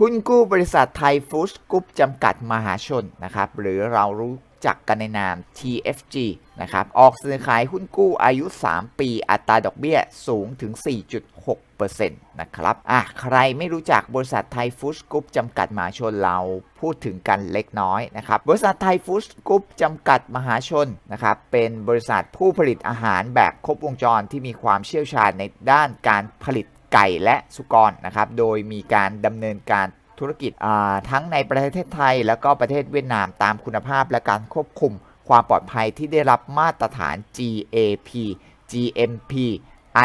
หุ้นกู้บริษัทไทยฟู้ดกรุ๊ปจำกัดมหาชนนะครับหรือเรารู้จักกันในนาม TFG นะครับออกเสนอขายหุ้นกู้อายุ 3 ปีอัตราดอกเบี้ยสูงถึง 4.6%นะครับอะใครไม่รู้จักบริษัทไทยฟู้ดกรุ๊ปจำกัดมหาชนเราพูดถึงกันเล็กน้อยนะครับบริษัทไทยฟู้ดกรุ๊ปจำกัดมหาชนนะครับเป็นบริษัทผู้ผลิตอาหารแบบครบวงจรที่มีความเชี่ยวชาญในด้านการผลิต ไก่และสุกรนะครับ โดยมีการดำเนินการธุรกิจทั้งในประเทศไทย แล้วก็ประเทศเวียดนามตามคุณภาพและการควบคุมความปลอดภัยที่ได้รับมาตรฐาน GAP GMP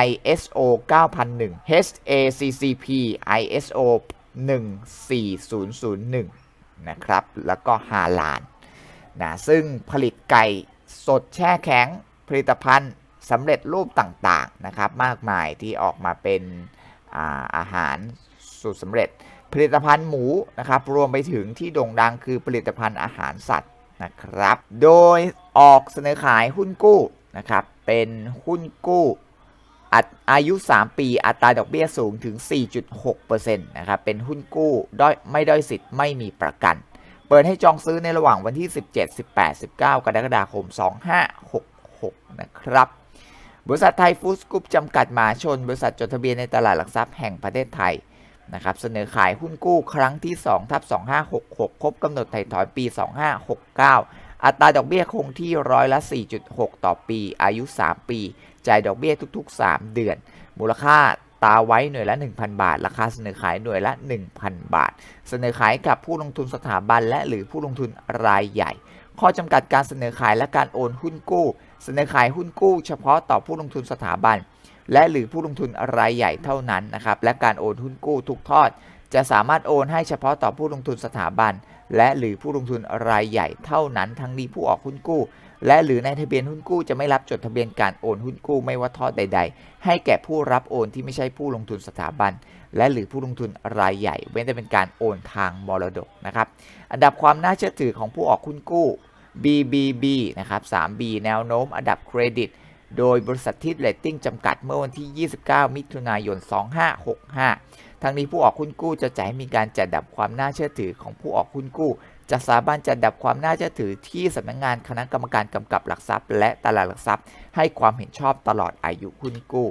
ISO 9001 HACCP ISO 14001 นะครับ แล้วก็ฮาลานนะซึ่งผลิตไก่สดแช่แข็งผลิตภัณฑ์ สำเร็จรูปต่างๆนะครับ มากมายที่ออกมาเป็นอาอาหารสูตรสำเร็จ ผลิตภัณฑ์หมูนะครับรวมไปถึงที่โด่งดังคือผลิตภัณฑ์อาหารสัตว์นะครับ โดยออกเสนอขายหุ้นกู้นะครับเป็นหุ้นกู้อัตอายุ 3 ปี อัตราดอกเบี้ยสูงถึง 4.6%นะครับ เป็นหุ้นกู้ด้อยไม่ด้อยสิทธิ์ไม่มีประกัน เปิดให้จองซื้อในระหว่างวันที่ 17 18 19 กรกฎาคม 2566 นะครับ บริษัทไทยฟู้ดกรุ๊ปจำกัดมหาชน บริษัทจดทะเบียนในตลาดหลักทรัพย์แห่งประเทศไทยนะครับเสนอขายหุ้นกู้ครั้งที่2ทับ2566 ครบกำหนดไถ่ถอนปี 2569 อัตราดอกเบี้ยคงที่ร้อยละ 4.6 ต่อปี อายุ 3 ปี จ่ายดอกเบี้ยทุกๆ 3 เดือน มูลค่าตาไว้หน่วยละ 1,000 บาท ราคาเสนอขายหน่วยละ 1,000 บาท เสนอขายกับผู้ลงทุนสถาบันและหรือผู้ลงทุนรายใหญ่ ข้อจำกัดการเสนอขายและการโอนหุ้นกู้ เสนอขายหุ้นกู้เฉพาะต่อผู้ลงทุนสถาบัน และหรือผู้ลงทุนรายใหญ่เท่านั้นนะครับ และการโอนหุ้นกู้ทุกทอด จะสามารถโอนให้เฉพาะต่อผู้ลงทุนสถาบัน และหรือผู้ลงทุนรายใหญ่เท่านั้น ทั้งนี้ผู้ออกหุ้นกู้ และหรือในทะเบียนหุ้นกู้จะไม่รับจดทะเบียนการโอนหุ้นกู้ไม่ว่าทอดใด ๆ ให้แก่ผู้รับโอนที่ไม่ใช่ผู้ลงทุนสถาบัน และหรือผู้ลงทุนรายใหญ่ เว้นแต่เป็นการโอนทางมรดกนะครับ อันดับความน่าเชื่อถือของผู้ออกหุ้นกู้ BBB นะครับ 3B แนวโน้มอันดับเครดิต โดยบริษัททิดเลตติ้งจำกัดเมื่อวันที่ 29 มิถุนายน 2565 ทั้งนี้ผู้ออกหุ้นกู้จะจ่ายมีการจัดดับความน่าเชื่อถือของผู้ออกหุ้นกู้จะสามารถจัดดับความน่าเชื่อถือที่สำนักงงานคณะกรรมการกำกับหลักทรัพย์ และตลาดหลักทรัพย์ ให้ความเห็นชอบตลอดอายุหุ้นกู้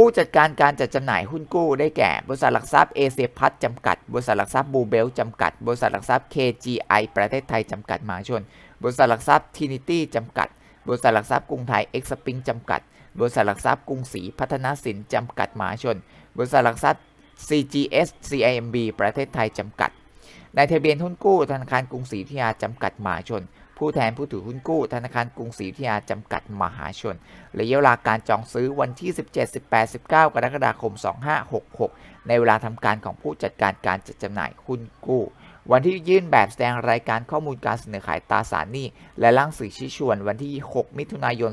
ผู้จัดการการจัดจำหน่ายหุ้นกู้ได้แก่ บริษัทหลักทรัพย์เอเชียพัฒจำกัด บริษัทหลักทรัพย์บูเบลจำกัด บริษัทหลักทรัพย์ KGI ประเทศไทยจำกัดมหาชน บริษัทหลักทรัพย์ทินิตี้จำกัด บริษัทหลักทรัพย์กรุงไทยเอ็กซ์ปิงจำกัด บริษัทหลักทรัพย์กรุงศรีพัฒนาสินจำกัดมหาชน บริษัทหลักทรัพย์ CGS CIMB ประเทศไทยจำกัดในทะเบียนหุ้นกู้ธนาคารกรุงศรีอยุธยาจำกัดมหาชน ผู้แทนผู้ถือหุ้นกู้ ธนาคารกรุงศรีอยุธยาจำกัดมหาชนระยะเวลาการจองซื้อวันที่ 17 18 19 กรกฎาคม 2566 ในเวลาทำการของผู้จัดการการจัดจำหน่ายหุ้นกู้ วันที่ยื่นแบบแสดงรายการข้อมูลการเสนอขายตราสารหนี้ และร่างสื่อชี้ชวน วันที่ 6 มิถุนายน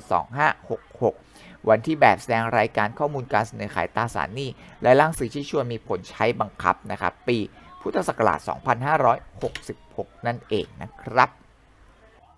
2566 วันที่แบบแสดงรายการข้อมูลการเสนอขายตราสารหนี้ และร่างสื่อชี้ชวนมีผลใช้บังคับนะครับปีพุทธศักราช 2566 นั่นเองนะครับ